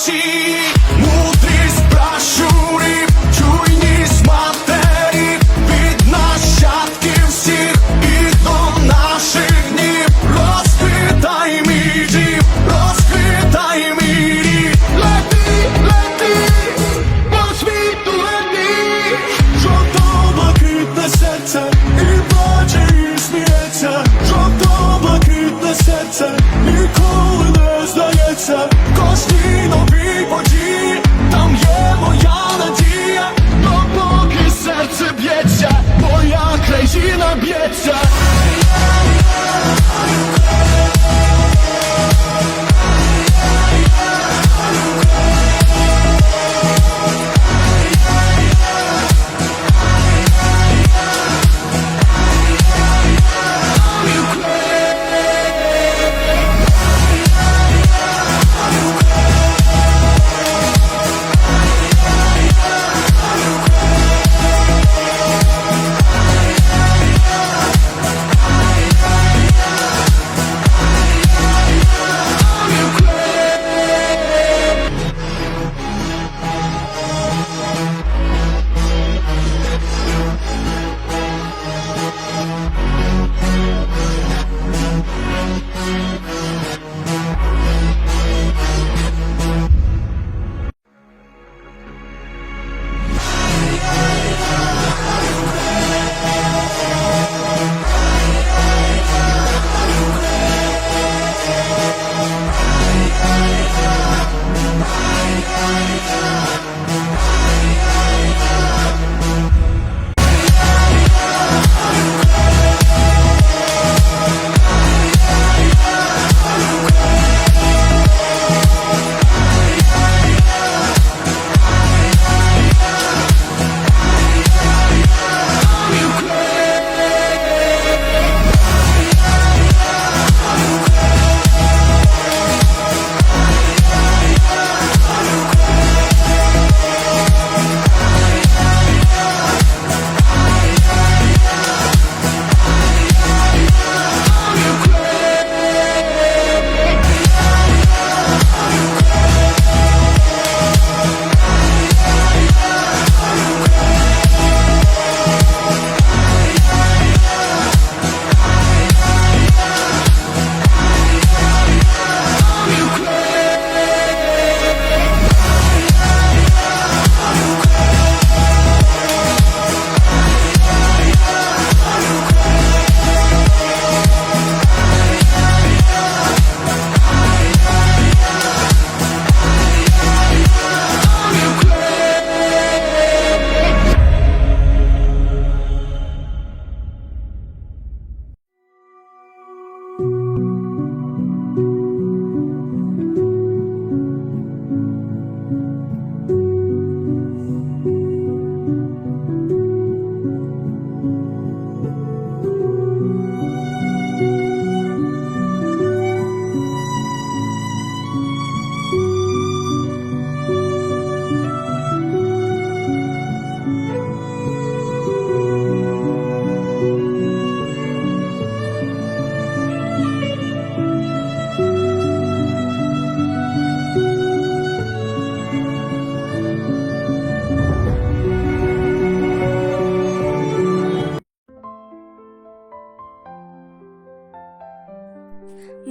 очі, мудрість пращурів, чуйність матерів, від нащадків всіх і до наших днів, розквітай міжів, розквітай мірі, лети, лети, по світу лети, жовто блакитне серце, і плаче, і сміється, жовто китне серце, ніколи не здається. Cause we podziwi Tam je moja nadzieja. No póki serce biecze Moja krajzina biecze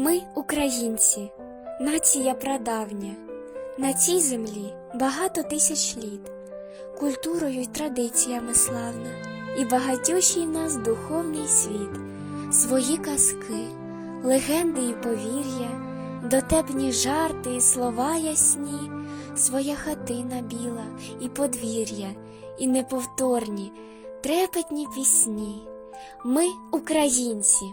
Ми українці, нація прадавня, на цій землі багато тисяч літ, культурою й традиціями славна, і багатющий нас духовний світ, свої казки, легенди і повір'я, дотепні жарти і слова ясні, своя хатина біла і подвір'я, і неповторні, трепетні пісні. Ми українці.